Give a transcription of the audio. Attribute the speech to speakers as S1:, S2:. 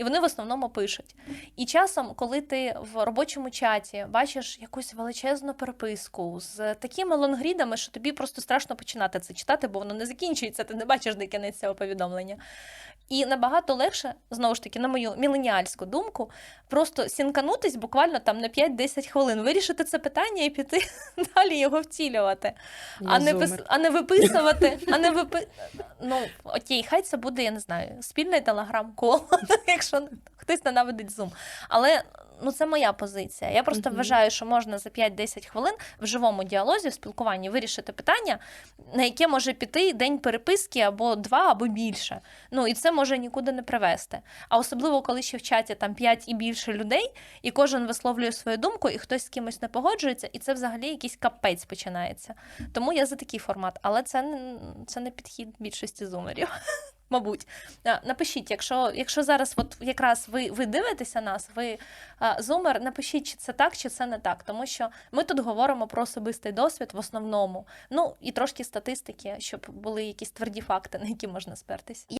S1: і вони в основному пишуть. І часом, коли ти в робочому чаті бачиш якусь величезну переписку з такими лонгрідами, що тобі просто страшно починати це читати, бо воно не закінчується, ти не бачиш де кінець цього повідомлення. І набагато легше, знову ж таки, на мою міленіальську думку, просто сінканутись буквально там на 5-10 хвилин, вирішити це питання і піти далі його втілювати, а не, пис... а не виписувати, а не випи... Ну, окей, хай це буде, я не знаю, спільний телеграм-кол, якщо хтось ненавидить Zoom. Але ну, це моя позиція. Я просто
S2: Мгм.
S1: вважаю, що можна за 5-10 хвилин в живому діалозі, в спілкуванні вирішити питання, на яке може піти день переписки або два, або більше. Ну і це може нікуди не привести. А особливо, коли ще в чаті там 5 і більше людей, і кожен висловлює свою думку, і хтось з кимось не погоджується, і це взагалі якийсь капець починається. Тому я за такий формат, але це, це не підхід більшості зумерів. Мабуть, напишіть, якщо, якщо зараз, от якраз ви, ви дивитеся нас, ви зумер, напишіть, чи це так, чи це не так. Тому що ми тут говоримо про особистий досвід в основному. Ну і трошки статистики, щоб були якісь тверді факти, на які можна спертись.